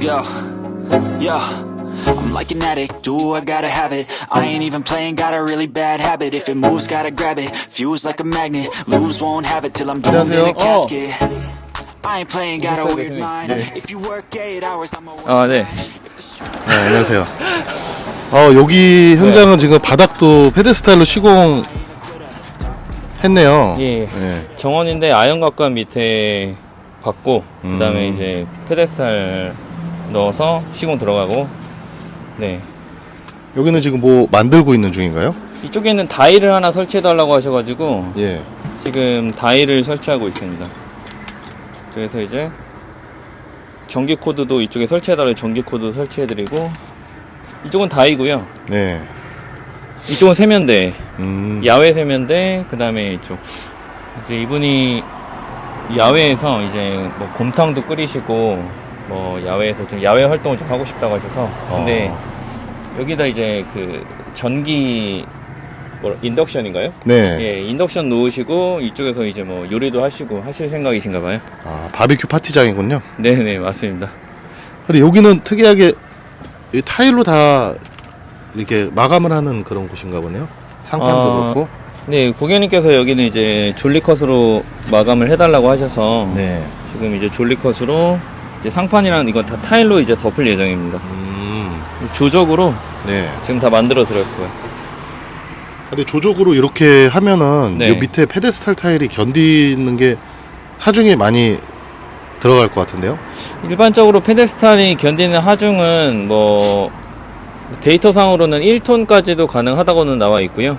Let's go. Yeah. I'm like an addict, do I gotta have it I ain't even playing, got a really bad habit If it moves, gotta grab it, fuse like a magnet Lose, won't have it till I'm doomed in a 안녕하세요. casket I ain't playing, got a weird mind 네. If you work 8 hours, I'm a 아, 네. 네, 안녕하세요. 어, 여기 현장은 지금 바닥도 페데스탈로 시공 했네요. 예. 네. 정원인데 아연각관 밑에 받고 그다음에 음. 이제 페데스탈 넣어서 시공 들어가고 네 여기는 지금 뭐 만들고 있는 중인가요? 이쪽에는 다이를 하나 설치해 달라고 하셔가지고 예. 지금 다이를 설치하고 있습니다. 그래서 이제 전기 코드도 이쪽에 설치해 달라고 전기 코드 설치해 드리고 이쪽은 다이고요. 네. 이쪽은 세면대 음. 야외 세면대 그 다음에 이쪽 이제 이분이 야외에서 이제 뭐 곰탕도 끓이시고 뭐 야외에서 좀 야외 활동을 좀 하고 싶다고 하셔서 근데 여기다 이제 그 전기 뭐 인덕션인가요? 네. 예, 인덕션 놓으시고 이쪽에서 이제 뭐 요리도 하시고 하실 생각이신가 봐요. 아, 바비큐 파티장이군요. 네, 네, 맞습니다. 근데 여기는 특이하게 이 타일로 다 이렇게 마감을 하는 그런 곳인가 보네요. 상판도 아, 그렇고. 네, 고객님께서 여기는 이제 졸리컷으로 마감을 해달라고 하셔서 네. 지금 이제 졸리컷으로 이제 상판이랑 이건 다 타일로 이제 덮을 예정입니다. 음. 조적으로 네. 지금 다 만들어 드렸고요. 근데 조적으로 이렇게 하면은 네. 요 밑에 페데스탈 타일이 견디는 게 하중이 많이 들어갈 것 같은데요. 일반적으로 페데스탈이 견디는 하중은 뭐 데이터상으로는 1톤까지도 가능하다고는 나와 있고요.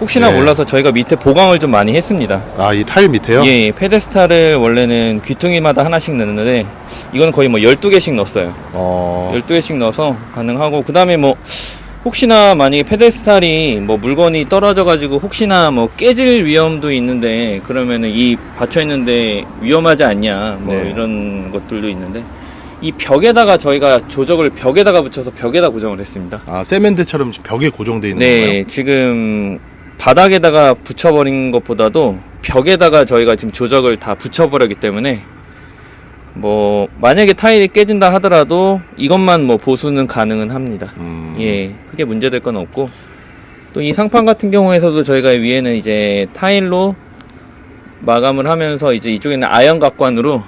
혹시나 네. 몰라서 저희가 밑에 보강을 좀 많이 했습니다. 아, 이 타일 밑에요? 예, 예, 페데스탈을 원래는 귀퉁이마다 하나씩 넣는데 이건 거의 뭐 12개씩 넣었어요. 어. 12개씩 넣어서 가능하고 그다음에 뭐 혹시나 만약에 페데스탈이 뭐 물건이 떨어져 가지고 혹시나 뭐 깨질 위험도 있는데 그러면은 이 받쳐 있는데 위험하지 않냐 뭐 네. 이런 것들도 있는데 이 벽에다가 저희가 조적을 벽에다가 붙여서 벽에다 고정을 했습니다. 아, 지금 벽에 고정되어 있는 네, 건가요? 지금 바닥에다가 붙여버린 것보다도 벽에다가 저희가 지금 조적을 다 붙여버렸기 때문에 뭐 만약에 타일이 깨진다 하더라도 이것만 뭐 보수는 가능은 합니다. 음. 예, 크게 문제될 건 없고 또 이 상판 같은 경우에서도 저희가 위에는 이제 타일로 마감을 하면서 이제 이쪽에는 아연 각관으로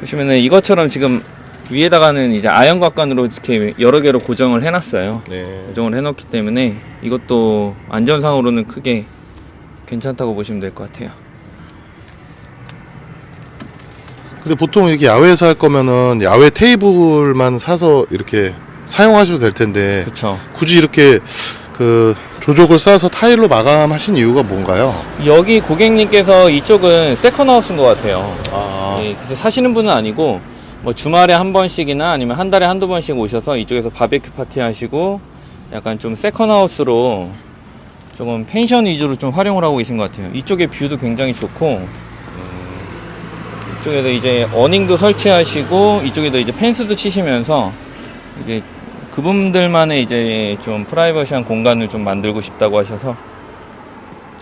보시면은 이것처럼 지금 위에다가는 이제 아연 각관으로 이렇게 여러 개로 고정을 해놨어요. 네. 고정을 해놓기 때문에 이것도 안전상으로는 크게 괜찮다고 보시면 될 것 같아요. 근데 보통 이렇게 야외에서 할 거면은 야외 테이블만 사서 이렇게 사용하셔도 될 텐데 그렇죠. 굳이 이렇게 그 조적을 싸서 타일로 마감하신 이유가 뭔가요? 여기 고객님께서 이쪽은 세컨하우스인 것 같아요. 아, 예, 그래서 사시는 분은 아니고 뭐 주말에 한 번씩이나 아니면 한 달에 한두 번씩 오셔서 이쪽에서 바베큐 파티 하시고 약간 좀 세컨하우스로 조금 펜션 위주로 좀 활용을 하고 계신 것 같아요. 이쪽에 뷰도 굉장히 좋고 이쪽에도 이제 어닝도 설치하시고 이쪽에도 이제 펜스도 치시면서 이제 그분들만의 이제 좀 프라이버시한 공간을 좀 만들고 싶다고 하셔서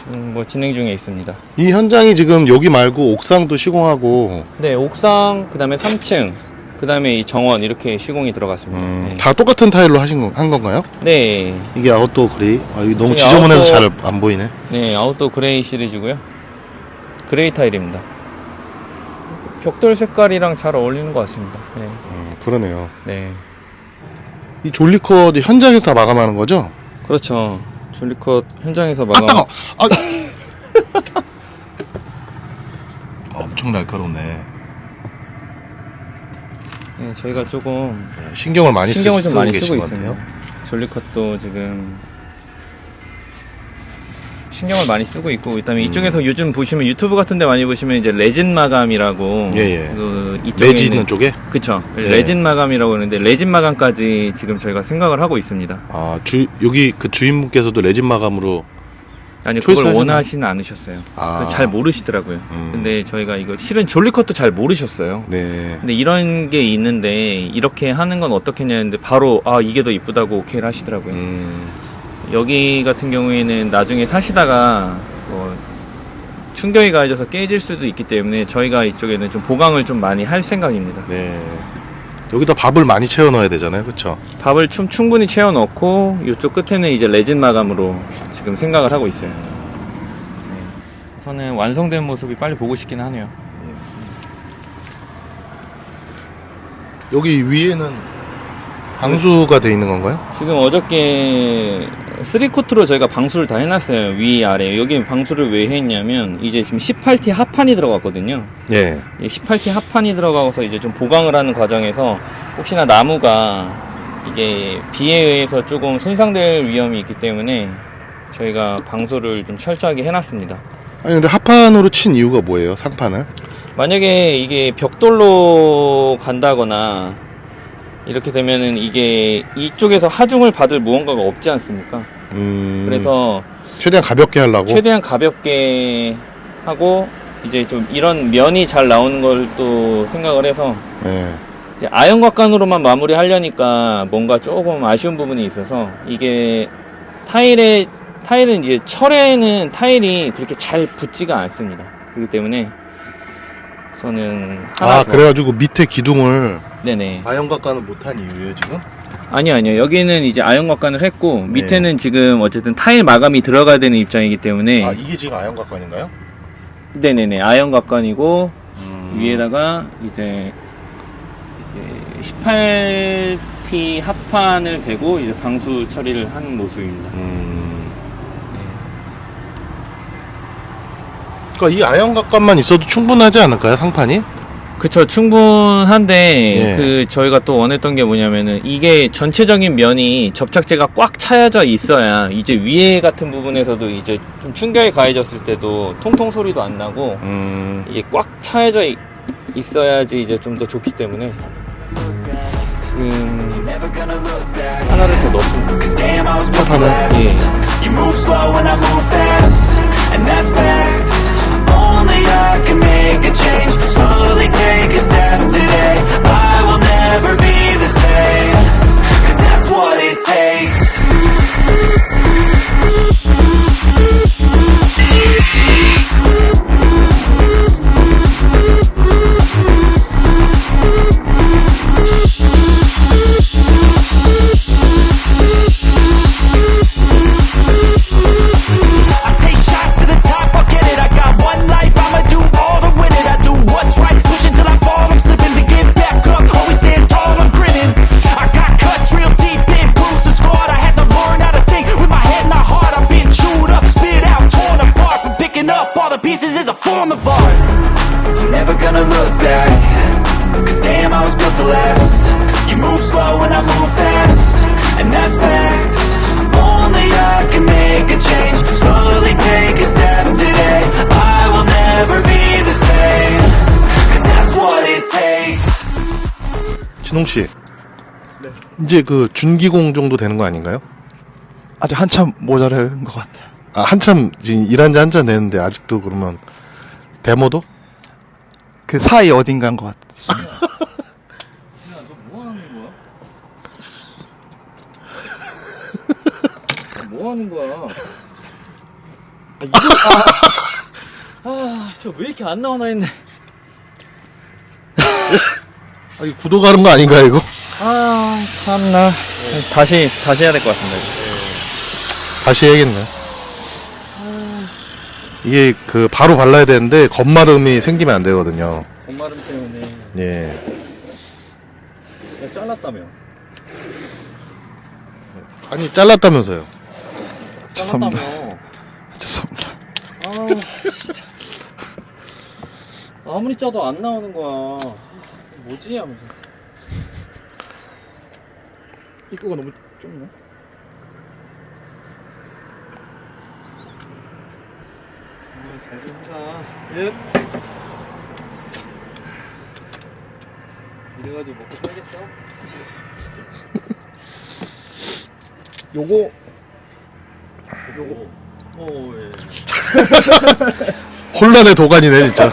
지금 뭐 진행 중에 있습니다. 이 현장이 지금 여기 말고 옥상도 시공하고 네, 옥상, 그 다음에 3층, 그 다음에 이 정원, 이렇게 시공이 들어갔습니다. 음, 네. 다 똑같은 타일로 하신 거, 한 건가요? 네, 이게 아웃도어 그레이? 아, 이거 너무 저기 지저분해서 아웃도어- 잘안 보이네. 네, 아웃도어 그레이 시리즈고요 그레이 타일입니다. 벽돌 색깔이랑 잘 어울리는 것 같습니다. 네. 음, 그러네요. 네. 이 졸리컷 현장에서 다 마감하는 거죠? 그렇죠. 졸리컷 현장에서 아, 마감. 따가! 아. 엄청 날카롭네. 네, 저희가 조금 네, 신경을 많이 쓰, 신경을 좀 쓰고 많이 계신 쓰고 것 있습니다. 같아요. 졸리컷도 지금 신경을 많이 쓰고 있고 그다음에 음. 이쪽에서 요즘 보시면 유튜브 같은데 많이 보시면 이제 레진 마감이라고 예, 예. 그 이쪽에 레지 있는 쪽에? 그쵸 네. 레진 마감이라고 하는데 레진 마감까지 지금 저희가 생각을 하고 있습니다. 아, 주, 여기 그 주인분께서도 레진 마감으로 아니 그걸? 원하시는 않으셨어요. 아. 잘 모르시더라고요. 음. 근데 저희가 이거 실은 졸리컷도 잘 모르셨어요. 네. 근데 이런 게 있는데 이렇게 하는 건 어떻겠냐 했는데 바로 아 이게 더 이쁘다고 오케이를 하시더라고요. 음, 여기 같은 경우에는 나중에 사시다가 뭐 충격이 가해져서 깨질 수도 있기 때문에 저희가 이쪽에는 좀 보강을 좀 많이 할 생각입니다. 네. 여기다 밥을 많이 채워 넣어야 되잖아요. 그렇죠? 밥을 좀 충분히 채워 넣고 이쪽 끝에는 이제 레진 마감으로 지금 생각을 하고 있어요. 네. 저는 완성된 모습이 빨리 보고 싶긴 하네요. 여기 위에는 방수가 돼 있는 건가요? 지금 어저께 3코트로 저희가 방수를 다 해놨어요. 위, 아래. 여기 방수를 왜 했냐면, 이제 지금 18T 합판이 들어갔거든요. 예. 이 18T 합판이 들어가서 이제 좀 보강을 하는 과정에서 혹시나 나무가 이게 비에 의해서 조금 손상될 위험이 있기 때문에 저희가 방수를 좀 철저하게 해놨습니다. 아니 근데 합판으로 친 이유가 뭐예요? 상판을? 만약에 이게 벽돌로 간다거나 이렇게 되면은 이게 이쪽에서 하중을 받을 무언가가 없지 않습니까? 음. 그래서 최대한 가볍게 하려고. 최대한 가볍게 하고 이제 좀 이런 면이 잘 나오는 걸 또 생각을 해서 예. 이제 아연곽관으로만 마무리 하려니까 뭔가 조금 아쉬운 부분이 있어서 이게 타일에 타일은 이제 철에는 타일이 그렇게 잘 붙지가 않습니다. 그렇기 때문에 저는 하나 아 더 그래가지고 밑에 기둥을 네네 아연각관을 못한 이유예요 지금? 아니요 아니요 여기는 이제 아연곽관을 했고 네. 밑에는 지금 어쨌든 타일 마감이 들어가야 되는 입장이기 때문에 아 이게 지금 아연각관인가요? 네네네 아연곽관이고 음. 위에다가 이제 18T 합판을 대고 이제 방수 처리를 하는 모습입니다. 음. 그러니까 이 아연각관만 있어도 충분하지 않을까요 상판이? 그쵸 충분한데 예. 그 저희가 또 원했던 게 뭐냐면은 이게 전체적인 면이 접착제가 꽉 차여져 있어야 이제 위에 같은 부분에서도 이제 좀 충격이 가해졌을 때도 통통 소리도 안 나고 음. 이게 꽉 차여져 있- 있어야지 이제 좀 더 좋기 때문에 지금. 하나를 더 넣습니다. Built to last. 예. Is a art. I'm never gonna look back, cause damn, I was built to last. You move slow and I move fast, and that's facts. Only I can make a change. Slowly take a step today. I will never be the same. Cause that's what it takes. 진홍 씨. 이제 그 준기공 정도 되는 거 아닌가요? 아직 한참 모자란 것 같아요. 아 한참 지금 일한 지 한참 됐는데 아직도 그러면 데모도? 그 사이 어딘가인 것 같습니다. 뭐 하는 거야? 뭐 하는 거야? 아, 이거, 아, 아, 저 왜 이렇게 안 나오나 했네. 아, 이거 구도 가는 거 아닌가 이거? 아, 참나. 다시, 다시 해야 될 것 같습니다. 다시 해야겠네. 이게 그 바로 발라야 되는데 겉마름이 생기면 안 되거든요. 겉마름 때문에. 예. 잘랐다며. 아니 잘랐다면서요. 죄송합니다. 잘랐다며. 죄송합니다. 아, 진짜. 아무리 짜도 안 나오는 거야. 뭐지? 하면서. 입구가 너무 좁네. 잘좀 하자. 예. 이래가지고 먹고 살겠어? 요거 요거. 어, 예. 혼란의 도가니네 진짜.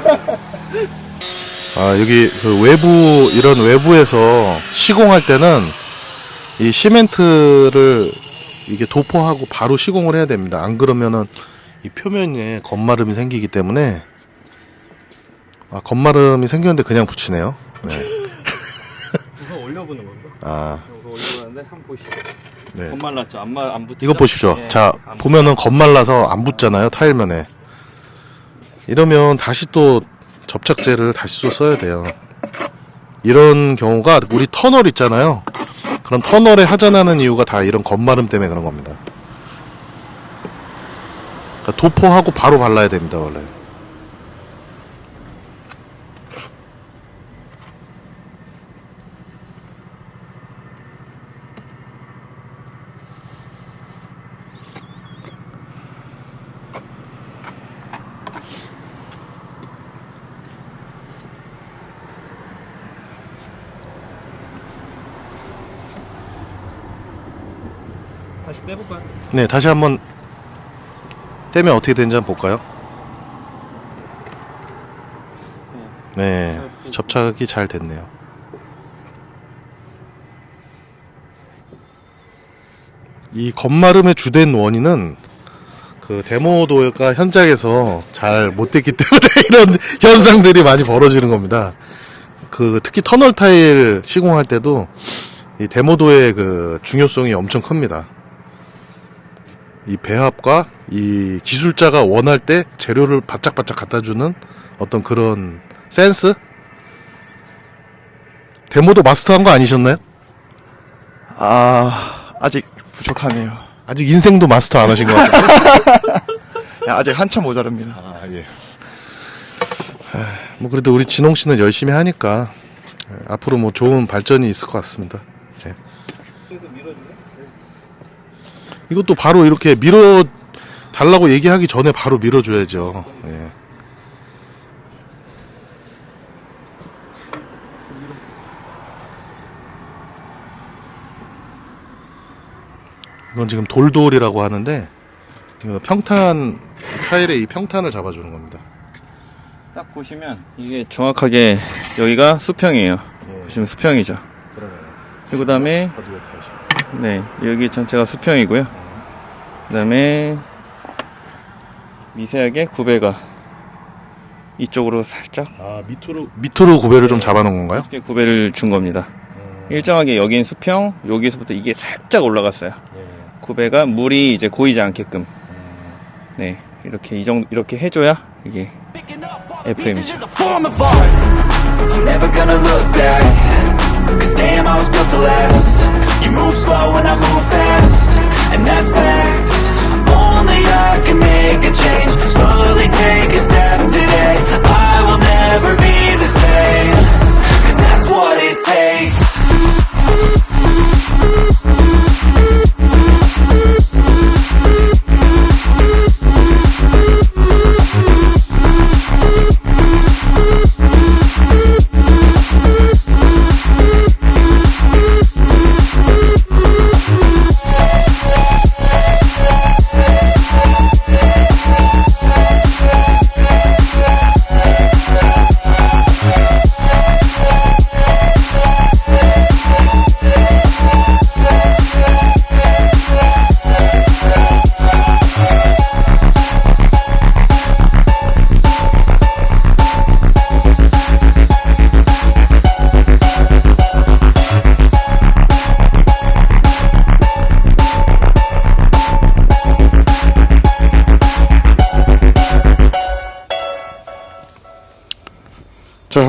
아 여기 그 외부 이런 외부에서 시공할 때는 이 시멘트를 이게 도포하고 바로 시공을 해야 됩니다. 안 그러면은 이 표면에 겉마름이 생기기 때문에 아 겉마름이 생겼는데 그냥 붙이네요. 네. 우선 올려보는 겁니다. 아 우선 올려보는데 한번 보시죠. 네. 겉말랐죠? 안, 마- 안 붙죠? 이거 보십시오. 예, 자안 보면은 겉말라서 안 붙잖아요 타일면에. 이러면 다시 또 접착제를 다시 또 써야 돼요. 이런 경우가 우리 터널 있잖아요. 그런 터널에 하자나는 이유가 다 이런 겉마름 때문에 그런 겁니다. 도포하고 바로 발라야 됩니다 원래. 다시 떼볼까요? 네, 다시 한번 떼면 어떻게 되는지 한번 볼까요? 네, 접착이 잘 됐네요. 이 겉마름의 주된 원인은 그 데모도가 현장에서 잘 못 됐기 때문에 이런 현상들이 많이 벌어지는 겁니다. 그 특히 터널 타일 시공할 때도 이 데모도의 그 중요성이 엄청 큽니다. 이 배합과 이 기술자가 원할 때 재료를 바짝바짝 갖다 주는 어떤 그런 센스? 데모도 마스터한 거 아니셨나요? 아, 아직 부족하네요. 아직 인생도 마스터 안 하신 것 같아요. 야, 아직 한참 모자랍니다. 아, 예. 뭐 그래도 우리 진홍 씨는 열심히 하니까 예, 앞으로 뭐 좋은 발전이 있을 것 같습니다. 예. 이것도 바로 이렇게 밀어 달라고 얘기하기 전에 바로 밀어줘야죠. 예. 이건 지금 돌돌이라고 하는데 이거 평탄 타일의 이 평탄을 잡아주는 겁니다. 딱 보시면 이게 정확하게 여기가 수평이에요. 예. 보시면 수평이죠. 그리고 그다음에 네 여기 전체가 수평이고요. 그다음에 미세하게 구배가 이쪽으로 살짝 아 밑으로 밑으로 구배를 좀 잡아놓은 건가요? 이렇게 구배를 준 겁니다. 일정하게 여긴 수평, 여기서부터 이게 살짝 올라갔어요. 구배가 물이 이제 고이지 않게끔. 네, 이렇게 이 정도 이렇게 해줘야 이게 This is just a form of art. I'm never gonna look back. Cause damn, I was built to last. You move slow and I move fast. And that's facts. Only I can make a change. Slowly take a step today. I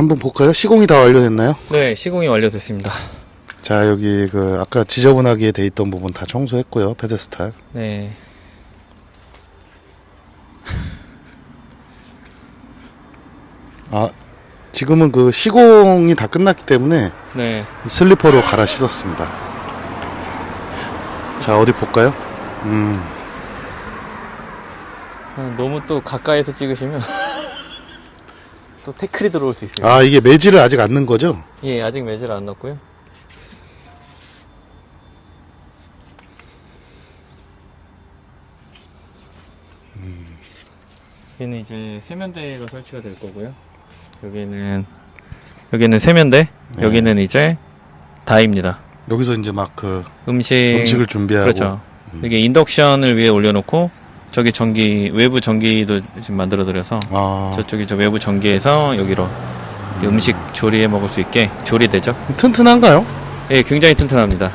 한번 볼까요? 시공이 다 완료됐나요? 네 시공이 완료됐습니다. 자 여기 그 아까 지저분하게 돼 있던 부분 다 청소했고요. 페데스탈. 네. 아 지금은 그 시공이 다 끝났기 때문에 네. 슬리퍼로 갈아 씻었습니다. 자 어디 볼까요? 음 아, 너무 또 가까이서 찍으시면 또 태클이 들어올 수 있어요. 아 이게 매질을 아직 안 넣은 거죠? 예, 아직 매질 안 넣었고요. 여기는 이제 세면대가 설치가 될 거고요. 여기는 여기는 세면대, 네. 여기는 이제 다입니다. 여기서 이제 막 그 음식 음식을 준비하고 그렇죠. 이게 인덕션을 위에 올려놓고 저기 전기 외부 전기도 지금 만들어 드려서 아, 저쪽이 저 외부 전기에서 여기로 음식 조리해 먹을 수 있게 조리되죠. 튼튼한가요? 예, 굉장히 튼튼합니다.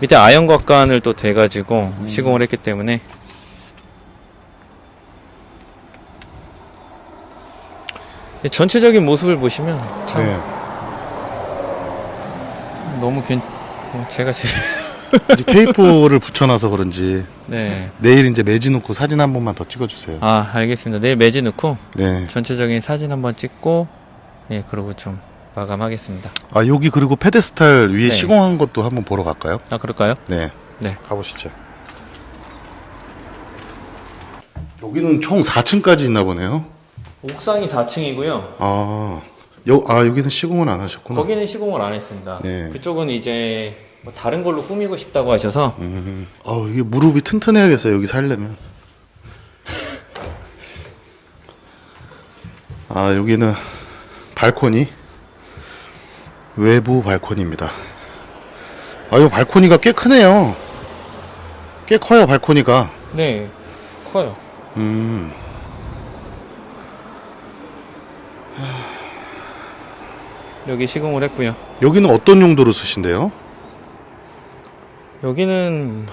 밑에 아연곽관을 또 대가지고 시공을 했기 때문에 예, 전체적인 모습을 보시면 참 네. 너무 괜 어, 제가 제일 이제 테이프를 붙여놔서 그런지 네. 내일 이제 매지 놓고 사진 한 번만 더 찍어주세요. 아, 알겠습니다. 내일 매지 넣고 네. 전체적인 사진 한번 찍고 예, 그리고 좀 마감하겠습니다. 아 여기 그리고 페데스탈 위에 네. 시공한 것도 한번 보러 갈까요? 아, 그럴까요? 네. 네. 가보시죠. 여기는 총 4층까지 있나 보네요. 옥상이 4층이고요. 아, 여, 아 여기는 시공을 안 하셨구나. 거기는 시공을 안 했습니다. 네. 그쪽은 이제 뭐 다른 걸로 꾸미고 싶다고 하셔서 음, 아 이게 무릎이 튼튼해야겠어요 여기 살려면. 아 여기는 발코니 외부 발코니입니다. 아 이거 발코니가 꽤 크네요. 꽤 커요 발코니가. 네 커요. 음. 여기 시공을 했고요. 여기는 어떤 용도로 쓰신대요? 여기는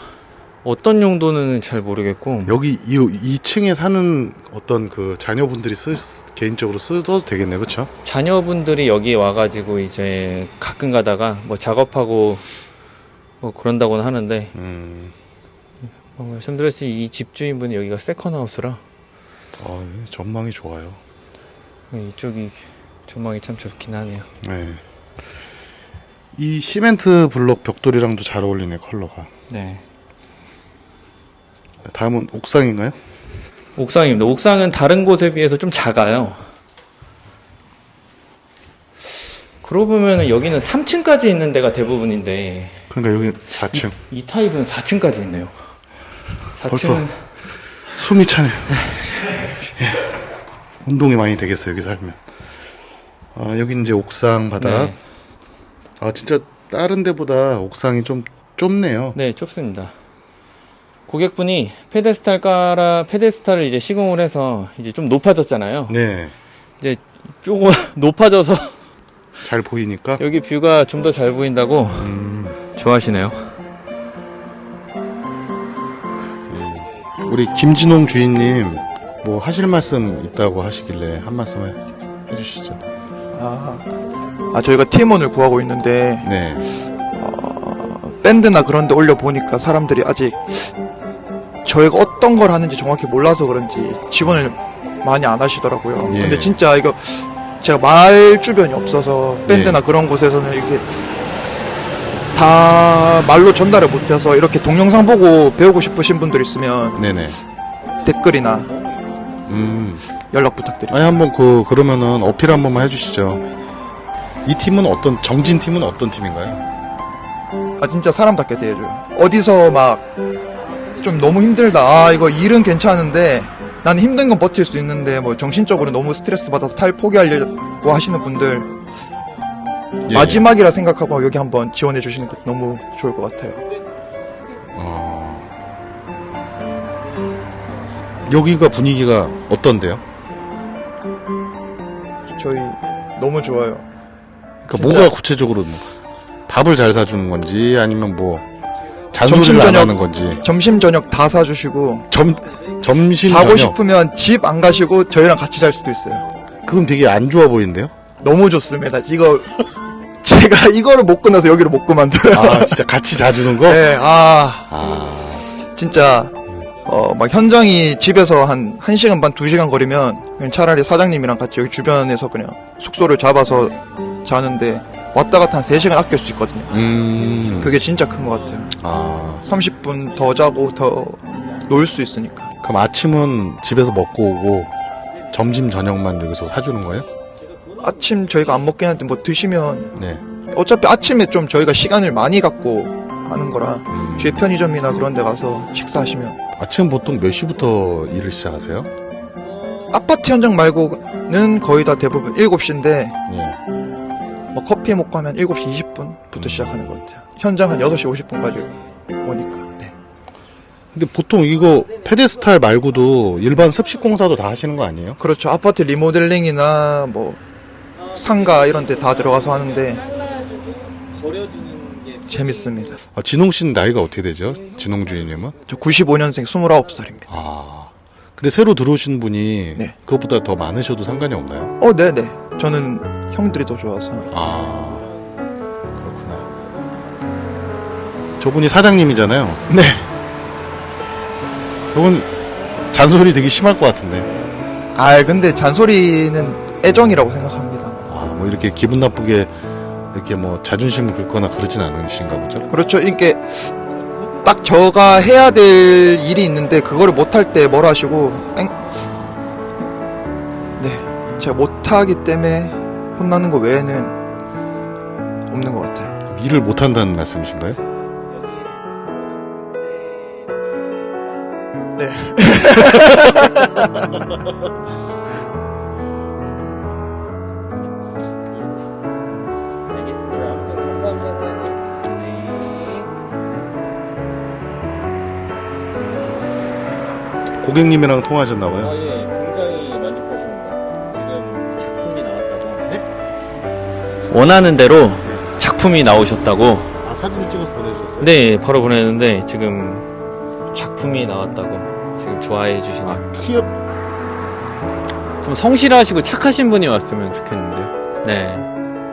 어떤 용도는 잘 모르겠고 여기 이 2층에 사는 어떤 그 자녀분들이 쓰 개인적으로 쓰도 되겠네요, 그렇죠? 자녀분들이 여기 와가지고 이제 가끔 가다가 뭐 작업하고 뭐 그런다고는 하는데 음, 어, 말씀드렸듯이 이 집주인분이 여기가 세컨하우스라 아, 전망이 좋아요. 이쪽이 전망이 참 좋긴 하네요. 네. 이 시멘트 블록 벽돌이랑도 잘 어울리네 컬러가. 네. 다음은 옥상인가요? 옥상입니다. 옥상은 다른 곳에 비해서 좀 작아요. 그러고 보면 여기는 3층까지 있는 데가 대부분인데 그러니까 여기 4층. 이 타입은 4층까지 있네요. 4층은 벌써. 숨이 차네요. 예. 운동이 많이 되겠어요 여기 살면. 아 여기 이제 옥상 바닥. 네. 아 진짜 다른 데보다 옥상이 좀 좁네요. 네, 좁습니다. 고객분이 페데스탈 깔아 페데스탈을 이제 시공을 해서 이제 좀 높아졌잖아요. 네. 이제 조금 높아져서 잘 보이니까. 여기 뷰가 좀 더 잘 보인다고 음. 좋아하시네요. 우리 김진홍 주인님 뭐 하실 말씀 있다고 하시길래 한 말씀 해, 해주시죠. 아, 아 저희가 팀원을 구하고 있는데 네. 밴드나 그런 데 올려 보니까 사람들이 아직 저희가 어떤 걸 하는지 정확히 몰라서 그런지 지원을 많이 안 하시더라고요. 예. 근데 진짜 이거 제가 말 주변이 없어서 밴드나 예. 그런 곳에서는 이렇게 다 말로 전달을 못해서 이렇게 동영상 보고 배우고 싶으신 분들 있으면 네네. 댓글이나 음. 연락 부탁드립니다. 아니 한번 그 그러면은 어필 한 번만 해주시죠. 이 팀은 어떤 정진 팀은 어떤 팀인가요? 아 진짜 사람답게 대해줘요. 어디서 막 좀 너무 힘들다. 아 이거 일은 괜찮은데 나는 힘든 건 버틸 수 있는데 뭐 정신적으로 너무 스트레스 받아서 탈 포기하려고 하시는 분들 예. 마지막이라 생각하고 여기 한번 지원해 주시는 것 너무 좋을 것 같아요. 어... 여기가 분위기가 어떤데요? 저희 너무 좋아요. 그러니까. 뭐가 구체적으로 뭐 밥을 잘 사주는 건지 아니면 뭐 점심, 잔소리를 안 저녁 하는 건지 점심 저녁 다 사주시고 점 점심 자고 저녁 싶으면 집 안 가시고 저희랑 같이 잘 수도 있어요. 그건 되게 안 좋아 보이는데요? 너무 좋습니다. 이거 제가 이거를 못 끝나서 여기를 못 그만둬요. 아 진짜 같이 자주는 거? 네, 아 아 진짜 어 막 현장이 집에서 한 1시간 반 2시간 거리면 그냥 차라리 사장님이랑 같이 여기 주변에서 그냥 숙소를 잡아서 자는데 왔다 갔다 한 3시간 아낄 수 있거든요. 음. 그게 진짜 큰 것 같아요. 아 30분 더 자고 더 놀 수 있으니까. 그럼 아침은 집에서 먹고 오고 점심 저녁만 여기서 사주는 거예요? 아침 저희가 안 먹긴 하는데 뭐 드시면 네. 어차피 아침에 좀 저희가 시간을 많이 갖고 하는 거라 음. 주위 편의점이나 그런 데 가서 식사하시면 아침 보통 몇 시부터 일을 시작하세요? 아파트 현장 말고는 거의 다 대부분 7시인데 예. 뭐 커피 먹고 하면 7시 20분부터 시작하는 것 같아요. 현장 한 6시 50분까지 오니까. 네. 근데 보통 이거 페데스탈 말고도 일반 습식 공사도 다 하시는 거 아니에요? 그렇죠. 아파트 리모델링이나 뭐 상가 이런 데 다 들어가서 하는데 재밌습니다. 아, 진홍 씨는 나이가 어떻게 되죠? 진홍 주인님은? 저 95년생 29살입니다. 아. 근데 새로 들어오신 분이 네. 그것보다 더 많으셔도 상관이 없나요? 어, 네네. 저는 형들이 더 좋아서. 아. 그렇구나. 저분이 사장님이잖아요. 네. 저분 잔소리 되게 심할 것 같은데. 아, 근데 잔소리는 애정이라고 생각합니다. 아, 뭐 이렇게 기분 나쁘게 이렇게 뭐 자존심 긁거나 그러진 않으신가 보죠? 그렇죠. 이게 딱 저가 해야 될 일이 있는데 그거를 못할 때 뭐라 하시고 엥? 네. 제가 못하기 때문에 혼나는 거 외에는 없는 것 같아요. 일을 못한다는 말씀이신가요? 네. 고객님이랑 통화하셨나 봐요. 아, 예, 원하는 대로 작품이 나오셨다고. 아, 사진 찍어서 보내주셨어요? 네, 바로 보냈는데 지금 작품이 나왔다고 지금 좋아해 주시네요. 키업 좀 성실하시고 착하신 분이 왔으면 좋겠는데요. 네,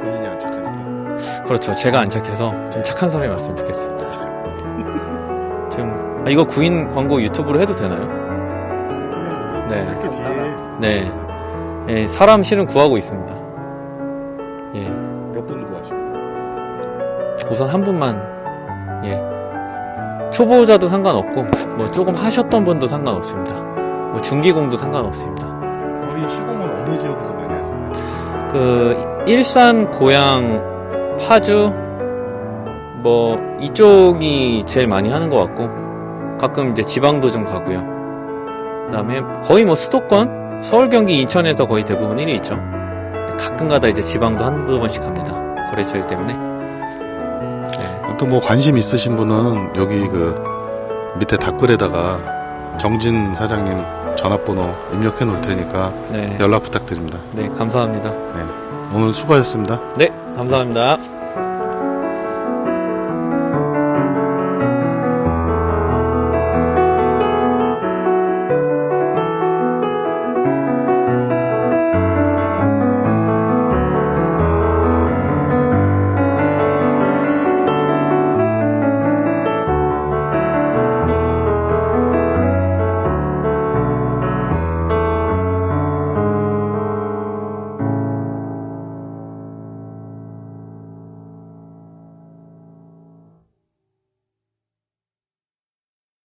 본인이 안 착하니까. 그렇죠. 제가 안 착해서 좀 착한 사람이 왔으면 좋겠습니다. 지금 아, 이거 구인 광고 유튜브로 해도 되나요? 네, 이렇게 뒤에 네, 예, 사람 실은 구하고 있습니다. 우선 한 분만 예. 초보자도 상관없고 뭐 조금 하셨던 분도 상관없습니다. 뭐 중기공도 상관없습니다. 거의 시공은 어느 지역에서 많이 하시나요? 그 일산 고양 파주 뭐 이쪽이 제일 많이 하는 것 같고 가끔 이제 지방도 좀 가고요. 그 다음에 거의 뭐 수도권 서울 경기 인천에서 거의 대부분 일이 있죠. 가끔가다 이제 지방도 한두 번씩 갑니다. 거래처일 때문에. 네. 아무튼 뭐 관심 있으신 분은 여기 그 밑에 댓글에다가 정진 사장님 전화번호 입력해 놓을 테니까 네. 연락 부탁드립니다. 네, 감사합니다. 오늘 수고하셨습니다. 네, 감사합니다.